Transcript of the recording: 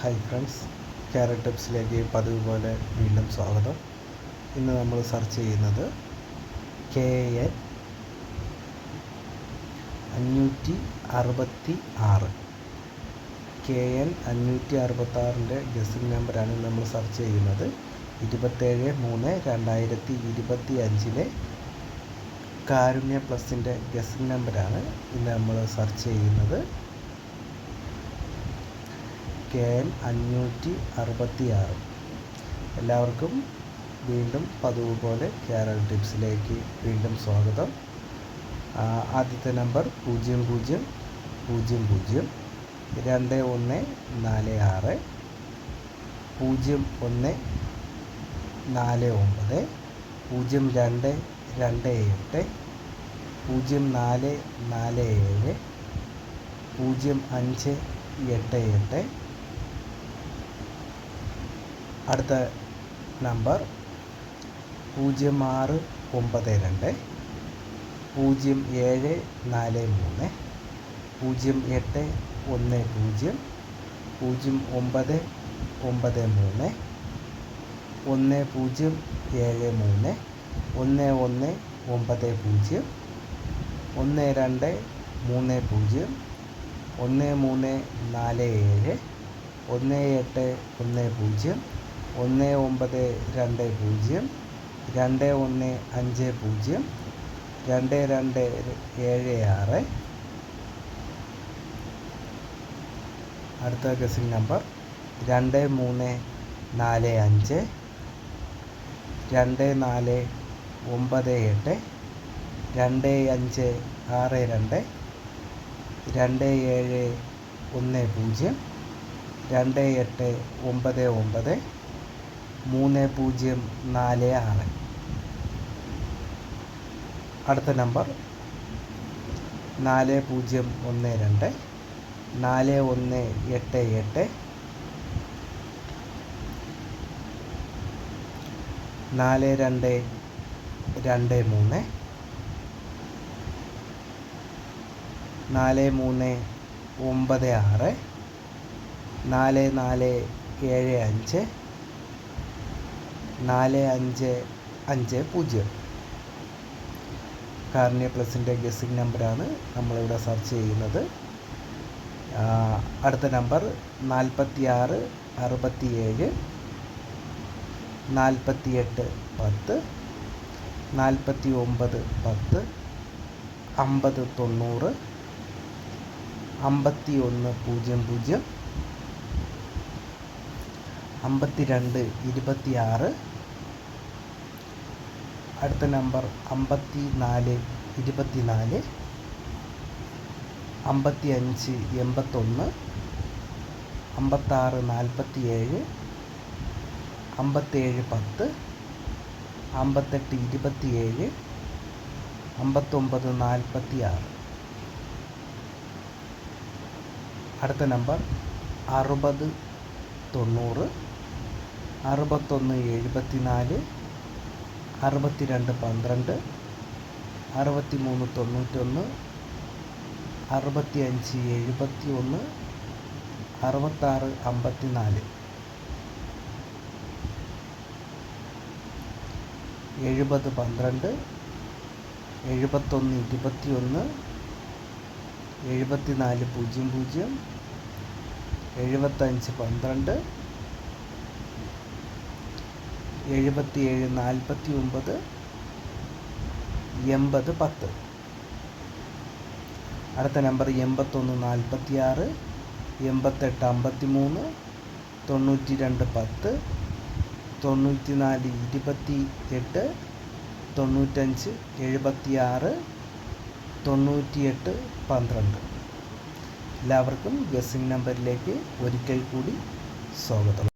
Hi friends carrot ടിപ്സിലേക്ക് പതിവ് പോലെ വീണ്ടും സ്വാഗതം. ഇന്ന് നമ്മൾ സെർച്ച് ചെയ്യുന്നത് കെ എൻ അഞ്ഞൂറ്റി അറുപത്തി ആറ് കെ എൻ അഞ്ഞൂറ്റി അറുപത്താറിന്റെ ഗസിംഗ് നമ്പറാണ് നമ്മൾ സെർച്ച് ചെയ്യുന്നത്. ഇരുപത്തേഴ് മൂന്ന് രണ്ടായിരത്തി ഇരുപത്തി അഞ്ചിലെ കാരുണ്യ പ്ലസിന്റെ ഗസിംഗ് നമ്പറാണ് ഇന്ന് നമ്മൾ സെർച്ച് ചെയ്യുന്നത്. കെ അഞ്ഞൂറ്റി അറുപത്തി ആറ് എല്ലാവർക്കും വീണ്ടും പതിവ് പോലെ കേരള ടിപ്സിലേക്ക് വീണ്ടും സ്വാഗതം. ആദ്യത്തെ നമ്പർ പൂജ്യം പൂജ്യം പൂജ്യം പൂജ്യം രണ്ട് ഒന്ന് നാല് ആറ് പൂജ്യം ഒന്ന് നാല് ഒമ്പത് പൂജ്യം രണ്ട് രണ്ട് എട്ട് പൂജ്യം നാല് നാല് ഏഴ് പൂജ്യം അഞ്ച് എട്ട് എട്ട് അടുത്ത നമ്പർ പൂജ്യം ആറ് ഒമ്പത് രണ്ട് പൂജ്യം ഏഴ് നാല് മൂന്ന് പൂജ്യം എട്ട് ഒന്ന് പൂജ്യം പൂജ്യം ഒമ്പത് ഒമ്പത് മൂന്ന് ഒന്ന് പൂജ്യം ഏഴ് മൂന്ന് ഒന്ന് ഒന്ന് ഒമ്പത് പൂജ്യം ഒന്ന് രണ്ട് മൂന്ന് പൂജ്യം ഒന്ന് മൂന്ന് നാല് ഏഴ് ഒന്ന് എട്ട് ഒന്ന് പൂജ്യം ഒന്ന് ഒമ്പത് രണ്ട് പൂജ്യം രണ്ട് ഒന്ന് അഞ്ച് പൂജ്യം രണ്ട് രണ്ട് ഏഴ് ആറ്. അടുത്ത ഗസിംഗ് നമ്പർ രണ്ട് മൂന്ന് നാല് അഞ്ച് രണ്ട് നാല് ഒമ്പത് എട്ട് രണ്ട് അഞ്ച് ആറ് രണ്ട് രണ്ട് ഏഴ് ഒന്ന് പൂജ്യം രണ്ട് എട്ട് ഒമ്പത് ഒമ്പത് മൂന്ന് പൂജ്യം നാല് ആറ് അടുത്ത നമ്പർ നാല് പൂജ്യം ഒന്ന് രണ്ട് നാല് ഒന്ന് എട്ട് എട്ട് നാല് രണ്ട് രണ്ട് മൂന്ന് നാല് മൂന്ന് ഒമ്പത് ആറ് നാല് നാല് ഏഴ് അഞ്ച് നാല് അഞ്ച് അഞ്ച് പൂജ്യം. കാർണിയ പ്ലസിന്റെ ഗസിംഗ് നമ്പറാണ് നമ്മളിവിടെ സെർച്ച് ചെയ്യുന്നത്. അടുത്ത നമ്പർ നാൽപ്പത്തി ആറ് അറുപത്തി ഏഴ് നാൽപ്പത്തിയെട്ട് പത്ത് നാൽപ്പത്തി ഒമ്പത് പത്ത് അമ്പത് തൊണ്ണൂറ് അമ്പത്തി ഒന്ന് പൂജ്യം പൂജ്യം അമ്പത്തി രണ്ട് ഇരുപത്തി ആറ് അടുത്ത നമ്പർ അമ്പത്തി നാല് ഇരുപത്തി നാല് അമ്പത്തി അഞ്ച് എൺപത്തൊന്ന് അമ്പത്താറ് നാൽപ്പത്തി ഏഴ് അമ്പത്തേഴ് പത്ത് അമ്പത്തെട്ട് ഇരുപത്തിയേഴ് അമ്പത്തൊമ്പത് നാൽപ്പത്തി ആറ് അടുത്ത നമ്പർ അറുപത് തൊണ്ണൂറ് അറുപത്തൊന്ന് എഴുപത്തി നാല് അറുപത്തി രണ്ട് പന്ത്രണ്ട് അറുപത്തി മൂന്ന് തൊണ്ണൂറ്റൊന്ന് അറുപത്തി അഞ്ച് എഴുപത്തി ഒന്ന് അറുപത്താറ് അമ്പത്തി നാല് എഴുപത് പന്ത്രണ്ട് എഴുപത്തൊന്ന് ഇരുപത്തി ഒന്ന് എഴുപത്തി നാല് പൂജ്യം പൂജ്യം എഴുപത്തഞ്ച് പന്ത്രണ്ട് എഴുപത്തിയേഴ് നാൽപ്പത്തി ഒമ്പത് എൺപത് പത്ത്. അടുത്ത നമ്പർ എൺപത്തൊന്ന് നാൽപ്പത്തി ആറ് എൺപത്തെട്ട് അമ്പത്തി മൂന്ന് തൊണ്ണൂറ്റി രണ്ട് പത്ത് തൊണ്ണൂറ്റി നാല് ഇരുപത്തി എട്ട് തൊണ്ണൂറ്റഞ്ച് എഴുപത്തി ആറ് തൊണ്ണൂറ്റിയെട്ട് പന്ത്രണ്ട്. എല്ലാവർക്കും ഗസിംഗ് നമ്പറിലേക്ക് ഒരിക്കൽ കൂടി സ്വാഗതം.